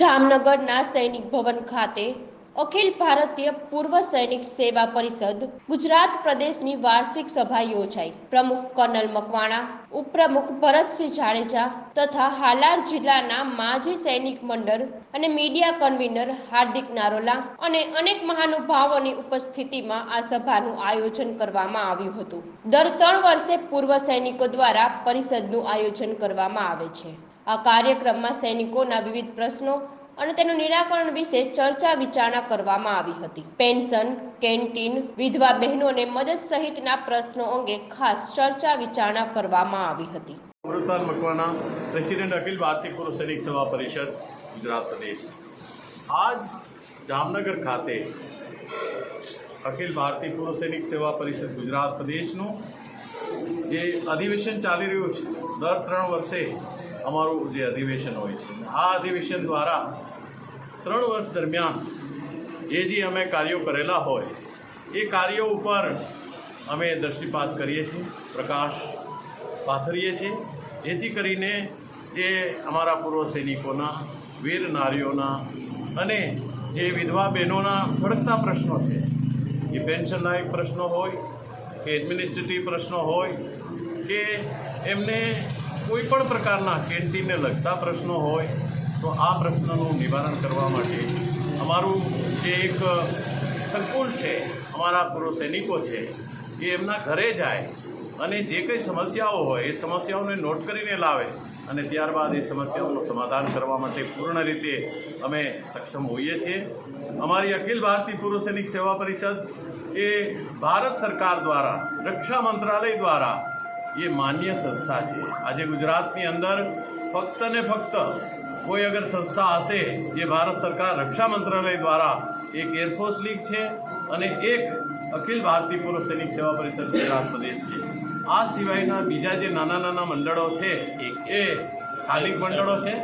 જામનગરના સૈનિક ભવન ખાતે અખિલ ભારતીય પૂર્વ સૈનિક સેવા પરિષદ ગુજરાત પ્રદેશની વાર્ષિક સભા યોજાઈ. પ્રમુખ કર્નલ મકવાણા, ઉપપ્રમુખ ભરતસિંહ જાડેજા તથા હાલાર જિલ્લાના માજી સૈનિક મંડળ અને મીડિયા કન્વીનર હાર્દિક નારોલા અને અનેક મહાનુભાવોની ઉપસ્થિતિમાં આ સભાનું આયોજન કરવામાં આવ્યું હતું. દર ત્રણ વર્ષે પૂર્વ સૈનિકો દ્વારા પરિષદનું આયોજન કરવામાં આવે છે. આ કાર્યક્રમમાં સૈનિકોના વિવિધ પ્રશ્નો અને તેનું નિરાકરણ વિશે ચર્ચા વિચારણા કરવામાં આવી હતી. પેન્શન, કેન્ટીન, વિધવા બહેનોને મદદ સહિતના પ્રશ્નો અંગે ખાસ ચર્ચા વિચારણા કરવામાં આવી હતી. અમૃતલાલ મકવાણા, પ્રેસિડેન્ટ અખિલ ભારતીય પૂર્વ સૈનિક સેવા પરિષદ, ગુજરાત પ્રદેશ. આજ જામનગર ખાતે અખિલ ભારતીય પૂર્વ સૈનિક સેવા પરિષદ, ગુજરાત પ્રદેશનું જે અધિવેશન ચાલી રહ્યું છે, દર ત્રણ વર્ષે અમારું જે અધિવેશન હોય છે. આ અધિવેશન દ્વારા ત્રણ વર્ષ દરમિયાન જે જે અમે કાર્યો કરેલા હોય, એ કાર્યો ઉપર અમે દ્રષ્ટિપાત કરીએ છીએ, પ્રકાશ પાથરીએ છીએ, જેથી કરીને જે અમારા પૂર્વ સૈનિકોના, વીર નારીઓના અને જે વિધવા બહેનોના સળગતા પ્રશ્નો છે, એ પેન્શન લાયક પ્રશ્નો હોય, કે એડમિનિસ્ટ્રેટિવ પ્રશ્નો હોય, કે એમને કોઈ પણ પ્રકારના કેન્ટીનને લગતા પ્રશ્નો હોય, તો આ પ્રશ્નનું નિવારણ કરવા માટે અમારું જે એક સંકુલ છે, અમારા પૂર્વ સૈનિકો છે, એ એમના ઘરે જાય અને જે કંઈ સમસ્યાઓ હોય, એ સમસ્યાઓને નોટ કરીને લાવે અને ત્યારબાદ એ સમસ્યાઓનું સમાધાન કરવા માટે પૂર્ણ રીતે અમે સક્ષમ હોઈએ છીએ. અમારી અખિલ ભારતીય પૂર્વ સૈનિક સેવા પરિષદ એ ભારત સરકાર દ્વારા, રક્ષા મંત્રાલય દ્વારા એ માન્ય સંસ્થા છે. આજે ગુજરાતની અંદર ફક્ત ને ફક્ત કોઈ અગર સંસ્થા હશે જે ભારત સરકાર રક્ષા મંત્રાલય દ્વારા એક એરફોર્સ લીગ છે અને એક અખિલ ભારતીય પૂર્વ સૈનિક સેવા પરિષદ ગુજરાત પ્રદેશ છે. આ સિવાયના બીજા જે નાના નાના મંડળો છે એ સ્થાનિક મંડળો છે.